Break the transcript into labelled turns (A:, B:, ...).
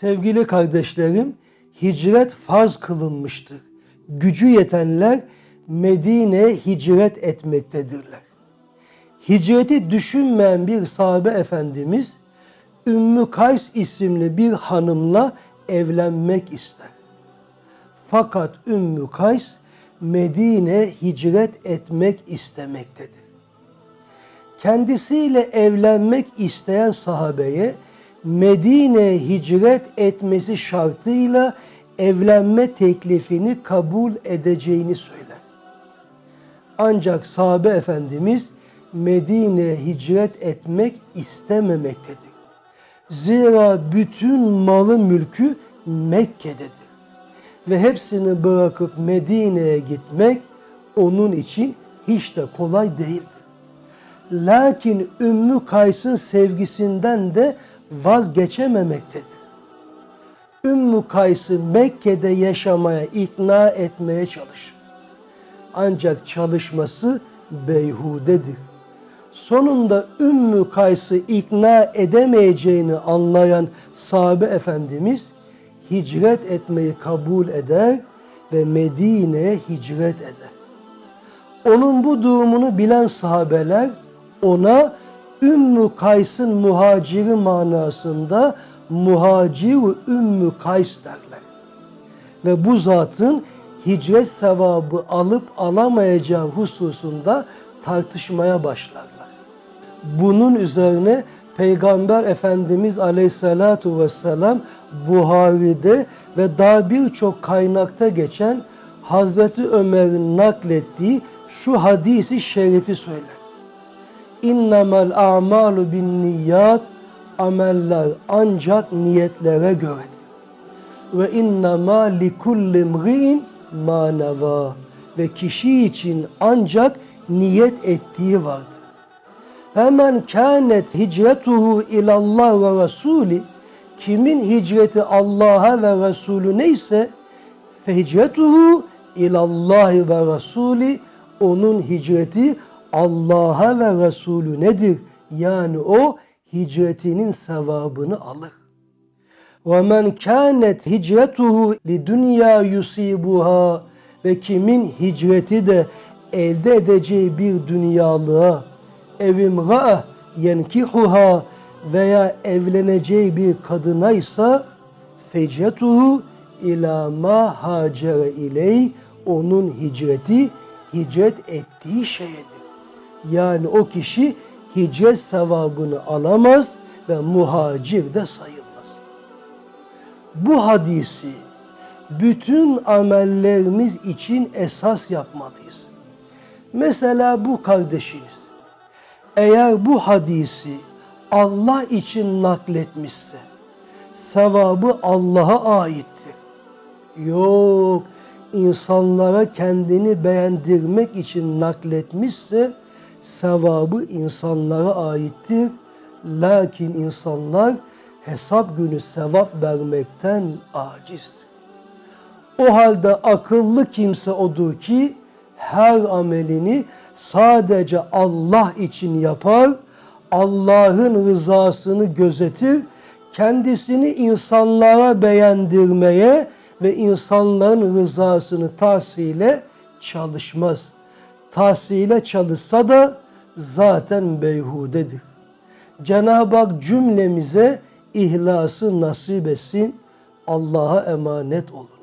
A: Sevgili kardeşlerim, hicret farz kılınmıştır. Gücü yetenler Medine'ye hicret etmektedirler. Hicreti düşünmeyen bir sahabe efendimiz Ümmü Kays isimli bir hanımla evlenmek ister. Fakat Ümmü Kays Medine'ye hicret etmek istemektedir. Kendisiyle evlenmek isteyen sahabeye Medine'ye hicret etmesi şartıyla evlenme teklifini kabul edeceğini söyler. Ancak sahabe efendimiz Medine'ye hicret etmek istememektedir. Zira bütün malı mülkü Mekke'dedir. Ve hepsini bırakıp Medine'ye gitmek onun için hiç de kolay değildir. Lakin Ümmü Kays'ın sevgisinden de vazgeçememektedir. Ümmü Kays'ı Mekke'de yaşamaya ikna etmeye çalışır. Ancak çalışması beyhudedir. Sonunda Ümmü Kays'ı ikna edemeyeceğini anlayan sahabe efendimiz hicret etmeyi kabul eder ve Medine'ye hicret eder. Onun bu durumunu bilen sahabeler ona Ümmü Kays'ın muhaciri manasında muhacir Ümmü Kays derler. Ve bu zatın hicret sevabı alıp alamayacağı hususunda tartışmaya başlarlar. Bunun üzerine Peygamber Efendimiz Aleyhisselatu Vesselam Buhari'de ve daha birçok kaynakta geçen Hazreti Ömer'in naklettiği şu hadisi şerifi söyler. İnnemel a'malu bin niyat ameller ancak niyetlere göredir. Ve innema likulli imri'in ma neva ve kişi için ancak niyet ettiği vardır. Hemen kânet hicretuhu ilallah ve rasuli kimin hicreti Allah'a ve Resulü neyse fehicretuhu ilallahi ve rasuli onun hicreti Allah'a ve Resulü nedir? Yani o hicretinin sevabını alır. وَمَنْ كَانَتْ هِجْرَتُهُ لِدُنْيَا يُصِيبُهَا Ve kimin hicreti de elde edeceği bir dünyalığa evim ra'a yenkihuha veya evleneceği bir kadınaysa fecretuhu ila ma hacere iley onun hicreti hicret ettiği şeyedir. Yani o kişi hicret sevabını alamaz ve muhacir de sayılmaz. Bu hadisi bütün amellerimiz için esas yapmalıyız. Mesela bu kardeşiniz eğer bu hadisi Allah için nakletmişse sevabı Allah'a aittir. Yok insanlara kendini beğendirmek için nakletmişse sevabı insanlara aittir. Lakin insanlar hesap günü sevap vermekten acizdir. O halde akıllı kimse odur ki her amelini sadece Allah için yapar, Allah'ın rızasını gözetir, kendisini insanlara beğendirmeye ve insanların rızasını tahsile çalışmaz. Tahsile çalışsa da zaten beyhudedir. Cenab-ı Hak cümlemize ihlası nasip etsin. Allah'a emanet olun.